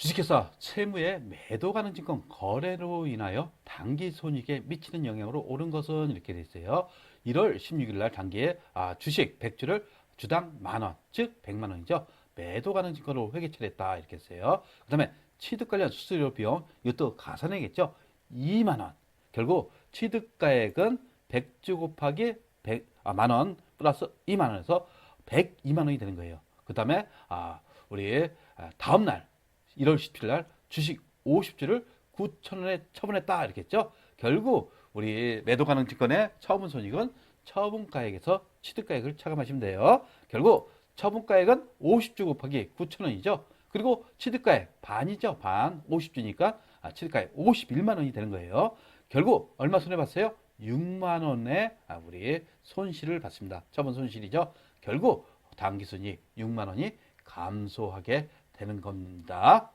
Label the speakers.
Speaker 1: 주식회사 채무의 매도 가능 증권 거래로 인하여 단기 손익에 미치는 영향으로 오른 것은 이렇게 돼 있어요. 1월 16일 날 단기에 아, 주식 100주를 주당 만 원, 즉 100만 원이죠. 매도 가능 증권으로 회계 처리했다 이렇게 했어요. 그 다음에 취득 관련 수수료 비용 이것도 가산해겠죠. 2만 원. 결국 취득가액은 100주 곱하기 100, 아, 만원 플러스 2만 원에서 102만 원이 되는 거예요. 그 다음에 아, 우리 아, 다음 날 1월 17일 날 주식 50주를 9,000원에 처분했다 이렇게 했죠. 결국 우리 매도 가능 증권의 처분 손익은 처분가액에서 취득가액을 차감하시면 돼요. 결국 처분가액은 50주 곱하기 9,000원이죠. 그리고 취득가액 반이죠. 반 50주니까 아, 취득가액 51만 원이 되는 거예요. 결국 얼마 손해 봤어요? 6만 원의 아, 우리 손실을 봤습니다. 처분 손실이죠. 결국 손익 6만 원이 감소하게 되는 겁니다.